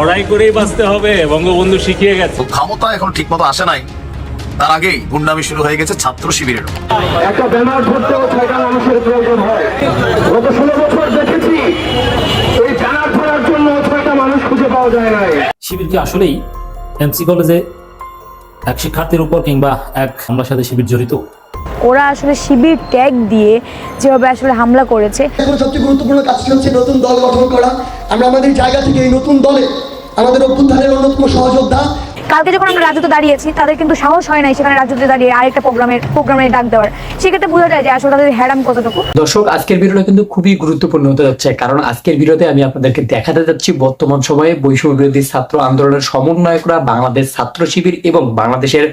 লড়াই করেই বাঁচতে হবে বঙ্গবন্ধু শিখিয়ে গেছে। ক্ষমতা এখন ঠিকমতো আসে নাই। তার আগেই গুন্ডামি শুরু হয়ে গেছে ছাত্র শিবিরের একটা ব্যানার ধরতেও ছয়টা মানুষের প্রয়োজন হয়। গত ষোলো বছর দেখেছি এই ব্যানার ধরার জন্য ছয়টা মানুষ খুঁজে পাওয়া যায় নাই। শিবির কি আসলেই এমসি কলেজে এক শিক্ষার্থীর উপর কিংবা এক হামলার সাথে শিবির জড়িত। ওরা আসলে শিবির ট্যাগ দিয়ে যেভাবে আসলে হামলা করেছে। এখন সবচেয়ে গুরুত্বপূর্ণ কাজটি হচ্ছে নতুন দল গঠন করা। আমরা আমাদের জায়গা থেকে এই নতুন দলে আমাদের অভ্যুত্থানের অন্যতম সহযোদ্ধা কালকে যখন আমরা রাজ্যতে দাঁড়িয়েছি তাদের কিন্তু সাহস হয় নাই সেখানে রাজ্যতে দাঁড়িয়ে আরেকটা প্রোগ্রামের প্রোগ্রামের ডাক দেওয়ার। সেক্ষেত্রে বোঝা যায় যে আসলে তাদের হ্যারাম কতটুকু। দর্শক আজকের ভিডিওটা কিন্তু খুবই গুরুত্বপূর্ণ হতে যাচ্ছে। কারণ আজকের ভিডিওতে আমি আপনাদেরকে দেখাতে যাচ্ছি বর্তমান সময়ে বৈষম্য বিরোধী ছাত্র আন্দোলনের সমন্বয়করা বাংলাদেশ ছাত্র শিবির এবং বাংলাদেশের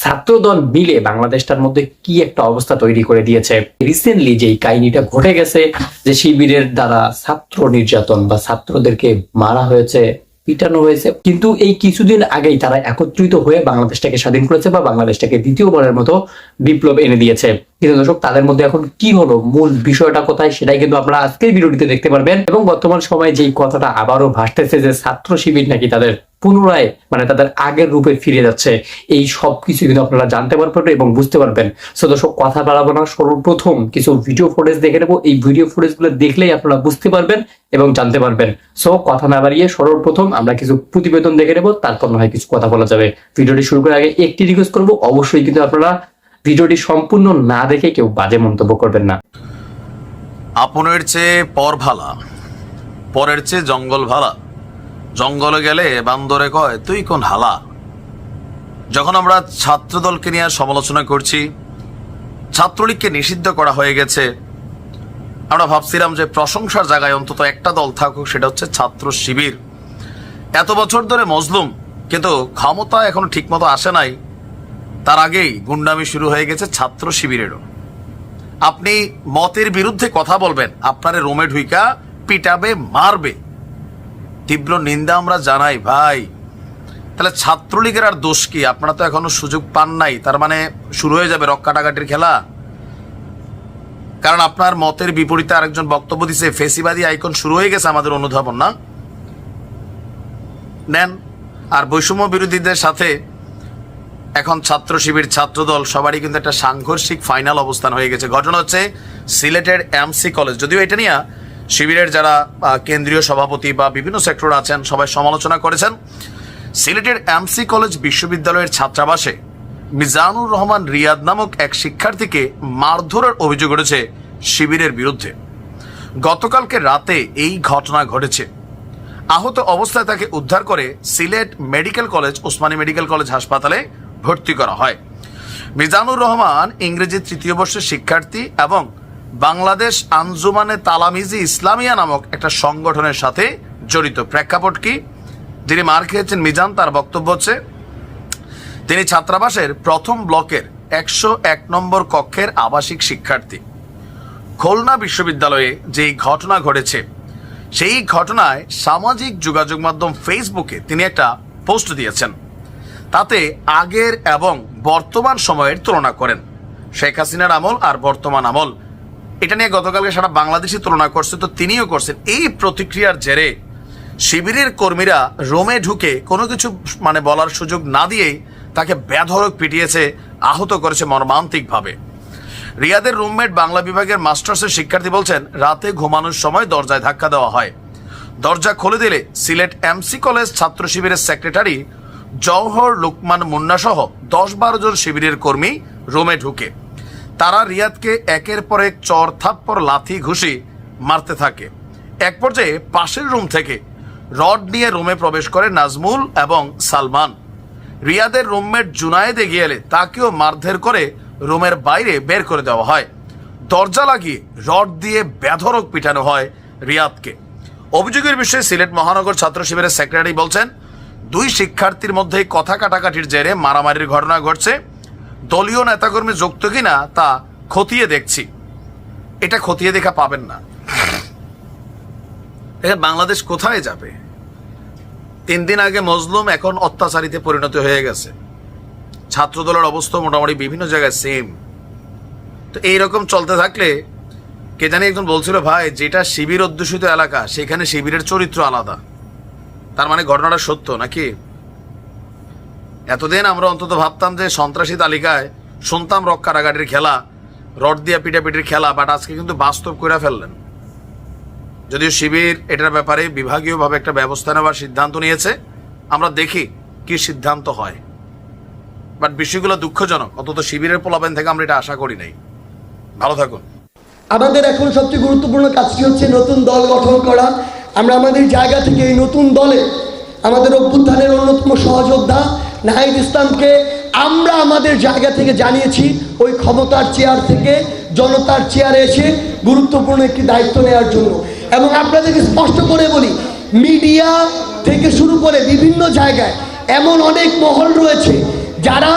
ছাত্রদল মিলে বাংলাদেশটার মধ্যে কি একটা অবস্থা তৈরি করে দিয়েছে। রিসেন্টলি যেই কাহিনীটা ঘটে গেছে যে শিবিরের দ্বারা ছাত্র নির্যাতন বা ছাত্রদেরকে মারা হয়েছে পিটানো হয়েছে। কিন্তু এই কিছুদিন আগেই তারা একত্রিত হয়ে বাংলাদেশটাকে স্বাধীন করেছে বা বাংলাদেশটাকে দ্বিতীয়বারের মতো বিপ্লব এনে দিয়েছে। কিন্তু দর্শক, তাদের মধ্যে এখন কি হলো? মূল বিষয়টা কোথায় সেটাই কিন্তু আপনারা আজকের ভিডিওটিতে দেখতে পারবেন এবং বর্তমান সময়ে যেই কথাটা আবারও ভাসতেছে যে ছাত্র শিবির নাকি তাদের পুনরায় মানে তাদের আগের রূপে ফিরে যাচ্ছে, এই সব কিছু কিন্তু আপনারা জানতে পারবেন এবং বুঝতে পারবেন। সো দর্শক, কথা বাড়াবো না, সর্বপ্রথম কিছু ভিডিও ফুটেজ দেখে নেব। এই ভিডিও ফুটেজগুলো দেখলেই আপনারা বুঝতে পারবেন এবং জানতে পারবেন। সো কথা না বাড়িয়ে সর্বপ্রথম আমরা কিছু প্রতিবেদন দেখে নেব, তারপর না হয় কিছু কথা বলা যাবে। ভিডিওটি শুরু করার আগে একটি রিকোয়েস্ট করব, অবশ্যই কিন্তু আপনারা ভিডিওটি সম্পূর্ণ না দেখে কেউ বাজে মন্তব্য করবেন না। আপনের চেয়ে পর ভালা, পরের চেয়ে জঙ্গল ভালা। জঙ্গলে গেলে বান্দরে কয়, তুই কোন হালা? যখন আমরা ছাত্রদলকে নিয়ে সমালোচনা করছি, ছাত্রলীগকে নিষিদ্ধ করা হয়ে গেছে, আমরা ভাবছিলাম যে প্রশংসার জায়গায় অন্তত একটা দল থাকুক, সেটা হচ্ছে ছাত্র শিবির। এত বছর ধরে মজলুম, কিন্তু ক্ষমতা এখনও ঠিকমতো আসে নাই। তার আগেই গুন্ডামি শুরু হয়ে গেছে ছাত্র শিবিরেরও। আপনি মতের বিরুদ্ধে কথা বলবেন, আপনারে রোমে ঢুইকা পিটাবে, মারবে। তীব্র নিন্দা আমরা জানাই, ভাই। তাহলে ছাত্রলীগের আর দোষ কি? আপনারা তো এখনও সুযোগ পান নাই। তার মানে শুরু হয়ে যাবে রক কাটাকাটির খেলা। কারণ আপনার মতের বিপরীতে আরেকজন বক্তব্য দিছে, ফেসিবাদী আইকন শুরু হয়ে গেছে আমাদের অনুধাবন, না? নেন। আর বৈষম্য বিরোধীদের সাথে এখন ছাত্র শিবির, ছাত্রদল, সবারই কিন্তু একটা সাংঘর্ষিক ফাইনাল অবস্থান হয়ে গেছে। ঘটনা হচ্ছে সিলেটের এমসি কলেজ যদিও এটা নিয়ে শিবিরের যারা কেন্দ্রীয় সভাপতি বা বিভিন্ন সেক্টর আছেন, সবাই সমালোচনা করেছেন, সিলেটের এমসি কলেজ বিশ্ববিদ্যালয়ের ছাত্রাবাসে মিজানুর রহমান রিয়াদ নামক এক শিক্ষার্থীকে মারধরের অভিযোগ উঠেছে শিবিরের বিরুদ্ধে। গতকালকে রাতে এই ঘটনা ঘটেছে। আহত অবস্থায় তাকে উদ্ধার করে Sylhet medical college, Osmani medical college হাসপাতালে ভর্তি করা হয়। মিজানুর রহমান ইংরেজি তৃতীয় বর্ষের শিক্ষার্থী এবং বাংলাদেশ আঞ্জুমানে তালামিজি ইসলামিয়া নামক একটা সংগঠনের সাথে জড়িত। প্রেক্ষাপট কি? যিনি মার খেয়েছেন মিজান, তার বক্তব্য হচ্ছে, তিনি ছাত্রাবাসের প্রথম ব্লকের একশো এক নম্বর কক্ষের আবাসিক শিক্ষার্থী। খুলনা বিশ্ববিদ্যালয়ে যেই ঘটনা ঘটেছে, সেই ঘটনায় সামাজিক যোগাযোগ মাধ্যম ফেসবুকে তিনি একটা পোস্ট দিয়েছেন। তাতে আগের এবং বর্তমান সময়ের তুলনা করেন। শেখ হাসিনার আমল আর বর্তমান আমল। এটা নিয়ে গতকালকে সারা বাংলাদেশি তুলনা করছে, তো তিনিও করছেন। এই প্রতিক্রিয়ার জেরে শিবিরের কর্মীরা রোমে ঢুকে কোনো কিছু মানে বলার সুযোগ না দিয়েই তাকে বেধরক পিটিয়েছে, আহত করেছে মর্মান্তিকভাবে। রিয়াদের রুমমেট বাংলা বিভাগের মাস্টার্সের শিক্ষার্থী বলছেন, রাতে ঘুমানোর সময় দরজায় ধাক্কা দেওয়া হয়। দরজা খুলে দিলে সিলেট এমসি কলেজ ছাত্র শিবিরের সেক্রেটারি জওহর, লুকমান মুন্না সহ দশ বারো জন শিবিরের কর্মী রুমে ঢুকে। তারা রিয়াদকে একের পর এক চর থাপ্পর লাথি, ঘুষি মারতে থাকে। এক পর্যায়ে পাশের রুম থেকে রড নিয়ে রুমে প্রবেশ করে নাজমুল এবং সালমান। রিয়াদের রুমমেট জুনায়েদ এলে তাকেও মারধের করে রুমের বাইরে বের করে দেওয়া হয়। দরজা লাগিয়ে রড দিয়ে বেধরক পিটানো হয় রিয়াদকে। অভিযোগের বিষয়ে সিলেট মহানগর ছাত্র শিবিরের সেক্রেটারি বলছেন দুই শিক্ষার্থীর মধ্যে কথা কাটাকাটির জেরে মারামারির ঘটনা ঘটছে। দলীয় নেতাকর্মী যুক্ত কিনা তা খতিয়ে দেখছি। এটা খতিয়ে দেখা পাবেন না। দেখেন বাংলাদেশ কোথায় যাবে? তিন দিন আগে মজলুম এখন অত্যাচারিতে পরিণত হয়ে গেছে। ছাত্রদলের অবস্থা মোটামুটি বিভিন্ন জায়গায় সেম তো এইরকম চলতে থাকলে কে জানি একজন বলছিল, ভাই, যেটা শিবির অধ্যুষিত এলাকা, সেখানে শিবিরের চরিত্র আলাদা। তার মানে ঘটনাটা সত্য নাকি? এতদিন আমরা অন্তত ভাবতাম যে সন্ত্রাসী তালিকায় শুনতাম রক খেলা, রড দিয়া পিটাপিটির খেলা বাট আজকে কিন্তু বাস্তব করে ফেললেন। যদিও শিবির এটার ব্যাপারে বিভাগীয়ভাবে একটা ব্যবস্থা নেওয়ার সিদ্ধান্ত নিয়েছে, আমরা দেখি কি সিদ্ধান্ত হয়। বাট বিষয়গুলো দুঃখজনক, অন্তত শিবিরের পোলাবেন থেকে আমরা এটা আশা করি নাই। ভালো থাকুন। আমাদের এখন সবচেয়ে গুরুত্বপূর্ণ কাজটি হচ্ছে নতুন দল গঠন করা। আমরা আমাদের জায়গা থেকে এই নতুন দলে আমাদের অভ্যুত্থানের অন্যতম সহযোদ্ধা নাহিদ ইসলামকে আমরা আমাদের জায়গা থেকে জানিয়েছি, ওই ক্ষমতার চেয়ার থেকে জনতার চেয়ারে এসে গুরুত্বপূর্ণ একটি দায়িত্ব নেওয়ার জন্য। এবং আপনাদেরকে স্পষ্ট করে বলি, মিডিয়া থেকে শুরু করে বিভিন্ন জায়গায় এমন অনেক মহল রয়েছে যারা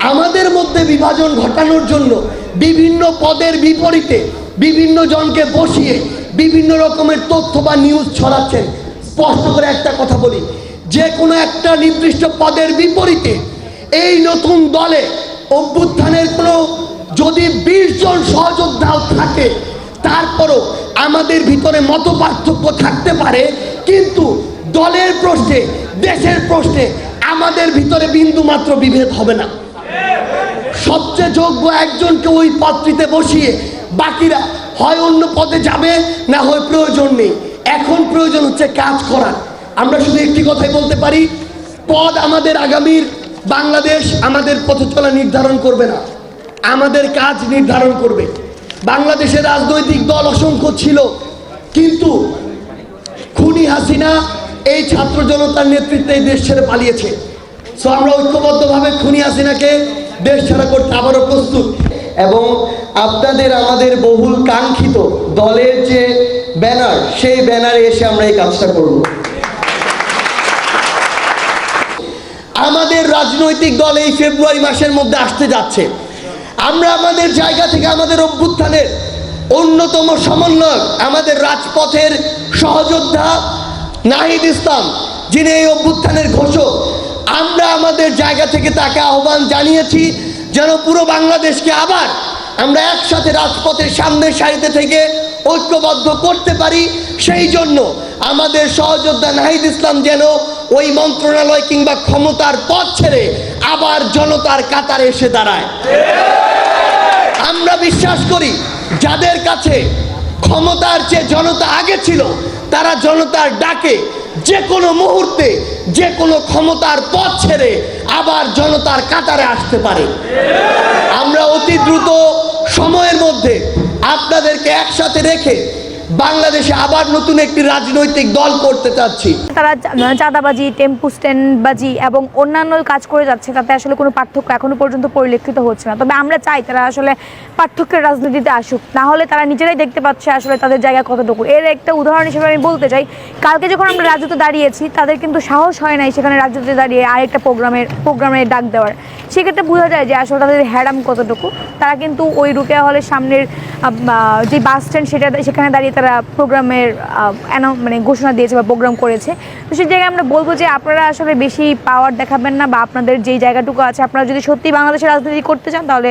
আমাদের মধ্যে বিভাজন ঘটানোর জন্য বিভিন্ন পদের বিপরীতে বিভিন্ন জনকে বসিয়ে বিভিন্ন রকমের তথ্য বা নিউজ ছড়াচ্ছেন স্পষ্ট করে একটা কথা বলি, যে কোনো একটা নির্দিষ্ট পদের বিপরীতে এই নতুন দলে অভ্যুত্থানের কোনো যদি বিশ জন সহযোদ্ধাও থাকে, তারপরও আমাদের ভিতরে মত পার্থক্য থাকতে পারে, কিন্তু দলের প্রশ্নে, দেশের প্রশ্নে আমাদের ভিতরে বিন্দু মাত্র বিভেদ হবে না। সবচেয়ে যোগ্য একজনকে ওই পদটিতে বসিয়ে বাকিরা হয় অন্য পদে যাবে, না হয় প্রয়োজন নেই। এখন প্রয়োজন হচ্ছে কাজ করার। আমরা শুধু একটি কথাই বলতে পারি পদ আমাদের আগামীর, বাংলাদেশ আমাদের পথচলা নির্ধারণ করবে না। আমাদের কাজ নির্ধারণ করবে। বাংলাদেশের রাজনৈতিক দল অসংখ্য ছিল, কিন্তু খুনি হাসিনা এই ছাত্র জনতার নেতৃত্বে দেশ ছেড়ে পালিয়েছে। সো আমরা ঐক্যবদ্ধভাবে খুনি হাসিনাকে দেশ ছাড়া করতে আবারও প্রস্তুত। এবং আপনাদের আমাদের বহুল কাঙ্ক্ষিত দলের যে ব্যানার, সেই ব্যানারে এসে আমরা এই কাজটা করব। আমাদের রাজনৈতিক দল এই ফেব্রুয়ারি মাসের মধ্যে আসতে যাচ্ছে। আমরা আমাদের জায়গা থেকে আমাদের অভ্যুত্থানের অন্যতম সমন্বয়ক আমাদের রাজপথের সহযোদ্ধা নাহিদ ইসলাম, যিনি এই অভ্যুত্থানের ঘোষক, আমরা আমাদের জায়গা থেকে তাকে আহ্বান জানিয়েছি যেন পুরো বাংলাদেশকে আবার আমরা একসাথে রাজপথের সামনের সারিতে থেকে ঐক্যবদ্ধ করতে পারি। সেই জন্য আমাদের সহযোদ্ধা নাহিদ ইসলাম যেন ওই মন্ত্রণালয় কিংবা ক্ষমতার পথ ছেড়ে আবার জনতার কাতারে এসে দাঁড়ায়। আমরা বিশ্বাস করি, যাদের কাছে ক্ষমতার চেয়ে জনতা আগে ছিল, তারা জনতার ডাকে যে কোনো মুহূর্তে, যে কোনো ক্ষমতার পথ ছেড়ে আবার জনতার কাতারে আসতে পারে। আমরা অতি দ্রুত সময়ের মধ্যে আপনাদেরকে একসাথে রেখে বাংলাদেশে আবার নতুন একটি রাজনৈতিক দল করতে চাচ্ছি। তারা চাঁদাবাজি, টেম্পু স্ট্যান্ডবাজি এবং অন্যান্য কাজ করে যাচ্ছে, তাতে আসলে কোনো পার্থক্য এখনও পর্যন্ত পরিলক্ষিত হচ্ছে না। তবে আমরা চাই তারা আসলে পার্থক্যের রাজনীতিতে আসুক। না হলে তারা নিজেরাই দেখতে পাচ্ছে আসলে তাদের জায়গা কতটুকু। এর একটা উদাহরণ হিসেবে আমি বলতে চাই, কালকে যখন আমরা রাজ্যতে দাঁড়িয়েছি, তাদের কিন্তু সাহস হয় নাই সেখানে রাজ্যতে দাঁড়িয়ে আরেকটা প্রোগ্রামের প্রোগ্রামের ডাক দেওয়ার। সেক্ষেত্রে বোঝা যায় যে আসলে তাদের হ্যাডাম কতটুকু। তারা কিন্তু ওই রুকেয়া হলের সামনের যে বাস স্ট্যান্ড সেটা সেখানে দাঁড়িয়ে তারা প্রোগ্রামের মানে ঘোষণা দিয়েছে বা প্রোগ্রাম করেছে। তো সেই জায়গায় আমরা বলব যে আপনারা আসলে বেশি পাওয়ার দেখাবেন না বা আপনাদের যেই জায়গাটুকু আছে, আপনারা যদি সত্যি বাংলাদেশের রাজনীতি করতে চান, তাহলে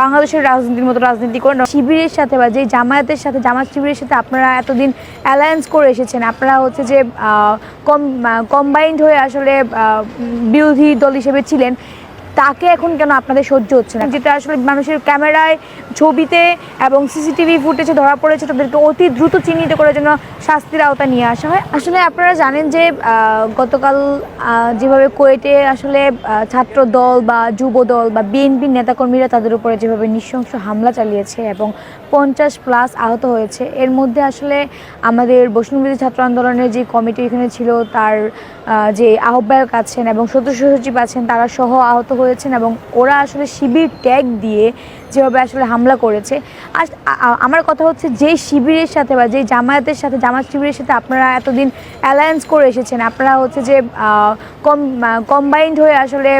বাংলাদেশের রাজনীতির মতো রাজনীতি করেন। শিবিরের সাথে বা যে জামায়াতের সাথে, জামাত শিবিরের সাথে আপনারা এতদিন অ্যালায়েন্স করে এসেছেন, আপনারা হচ্ছে যে কম কম্বাইন্ড হয়ে আসলে বিরোধী দল হিসেবে ছিলেন। তাকে এখন কেন আপনাদের সহ্য হচ্ছে না? যেটা আসলে মানুষের ক্যামেরায়, ছবিতে এবং সিসিটিভি ফুটেজে ধরা পড়েছে, তাদেরকে অতি দ্রুত চিহ্নিত করার জন্য শাস্তির আওতা নিয়ে আসা হয়। আসলে আপনারা জানেন যে গতকাল যেভাবে কোয়েটে আসলে ছাত্র দল বা যুব দল বা বিএনপির নেতাকর্মীরা তাদের উপরে যেভাবে নৃশংস হামলা চালিয়েছে এবং পঞ্চাশ প্লাস আহত হয়েছে, এর মধ্যে আসলে আমাদের বৈষ্ণবী ছাত্র আন্দোলনের যে কমিটি এখানে ছিল, তার যে আহ্বায়ক আছেন এবং সদস্য সচিব আছেন, তারা সহ আহত হয়েছেন এবং ওরা আসলে শিবির ট্যাগ দিয়ে যেভাবে আসলে হামলা করেছে। আর আমার কথা হচ্ছে যে শিবিরের সাথে বা যে জামায়াতের সাথে, জামাত শিবিরের সাথে আপনারা এতদিন অ্যালায়েন্স করে এসেছেন, আপনারা হচ্ছে যে কম কম্বাইন্ড হয়ে আসলে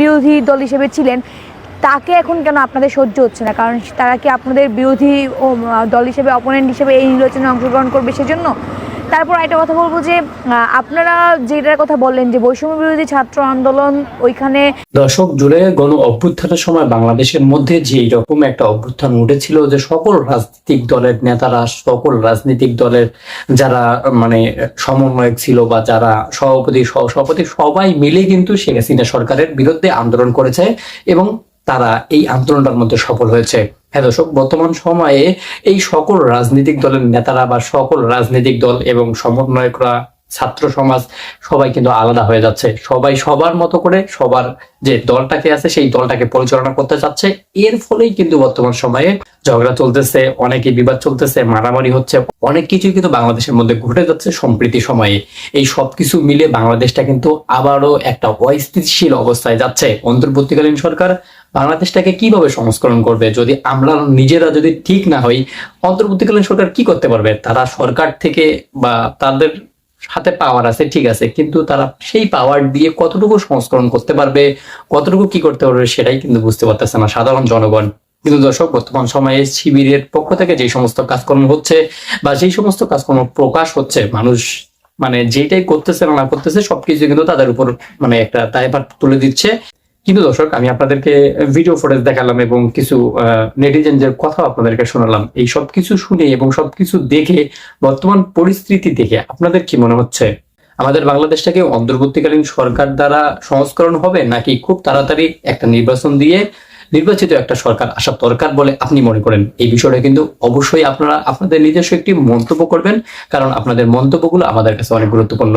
বিরোধী দল হিসেবে ছিলেন, তাকে এখন কেন আপনাদের সহ্য হচ্ছে না? কারণ তারা কি আপনাদের বিরোধী দল হিসেবে অপোনেন্ট হিসেবে এই নির্বাচনে অংশগ্রহণ করবে সেজন্য? তারপর একটা কথা বলব যে আপনারা যেটার কথা বললেন যে বৈষম্য বিরোধী ছাত্র আন্দোলন ওইখানে দশক জুড়ে গণ অভ্যুত্থানের সময় বাংলাদেশের মধ্যে যে রকম একটা অভ্যুত্থান উঠেছিল যে সকল রাজনৈতিক দলের নেতারা, সকল রাজনৈতিক দলের যারা মানে সমন্বয়ক ছিল বা যারা সভাপতি, সহসভাপতি সবাই মিলে কিন্তু শেখ হাসিনা সরকারের বিরুদ্ধে আন্দোলন করেছে এবং তারা এই আন্দোলনটার মধ্যে সফল হয়েছে। হ্যাঁ দর্শক, বর্তমান সময়ে এই সকল রাজনৈতিক দলের নেতারা বা সকল রাজনৈতিক দল এবং সমন্বয়করা, ছাত্র সমাজ সবাই কিন্তু আলাদা হয়ে যাচ্ছে। সবাই সবার মতো করে সবার যে দলটাকে আছে সেই দলটাকে পরিচালনা করতে চাচ্ছে। এর ফলেই কিন্তু বর্তমান সময়ে ঝগড়া চলতেছে, অনেকে বিবাদ চলতেছে, মারামারি হচ্ছে, অনেক কিছুই কিন্তু বাংলাদেশের মধ্যে ঘটে যাচ্ছে সম্প্রীতি সময়ে। এই সবকিছু মিলে বাংলাদেশটা কিন্তু আবারও একটা অস্থিতিশীল অবস্থায় যাচ্ছে। অন্তর্বর্তীকালীন সরকার বাংলাদেশটাকে কীভাবে সংস্করণ করবে? যদি আমরা নিজেরা যদি ঠিক না হই, অন্তর্বর্তীকালীন সরকার কি করতে পারবে? তারা সরকার থেকে বা তাদের হাতে পাওয়ার আছে, ঠিক আছে, কিন্তু তারা সেই পাওয়ার দিয়ে কতটুকু সংস্করণ করতে পারবে, কতটুকু কি করতে পারবে সেটাই কিন্তু বুঝতে পারতেছে না সাধারণ জনগণ। কিন্তু দর্শক, বর্তমান সময়ে শিবিরের পক্ষ থেকে যে সমস্ত কাজকর্ম হচ্ছে বা যেই সমস্ত কাজকর্ম প্রকাশ হচ্ছে, মানুষ মানে যেটাই করতেছে না করতেছে, সবকিছু কিন্তু তাদের উপর মানে একটা দায়ভার তুলে দিচ্ছে। কিন্তু দর্শক, আমি আপনাদেরকে ভিডিও ফুটেজ দেখালাম এবং কিছু নেটিজেনদের কথা আপনাদেরকে শোনালাম। এই সব কিছু শুনে এবং সবকিছু দেখে, বর্তমান পরিস্থিতি দেখে আপনাদের কি মনে হচ্ছে? আমাদের বাংলাদেশটাকে অন্তর্বর্তীকালীন সরকার দ্বারা সংস্করণ হবে নাকি খুব তাড়াতাড়ি একটা নির্বাচন দিয়ে নির্বাচিত একটা সরকার আসা দরকার বলে আপনি মনে করেন? এই বিষয়টা কিন্তু অবশ্যই আপনারা, আপনাদের নিজস্ব একটি মন্তব্য করবেন, কারণ আপনাদের মন্তব্যগুলো আমাদের কাছে অনেক গুরুত্বপূর্ণ।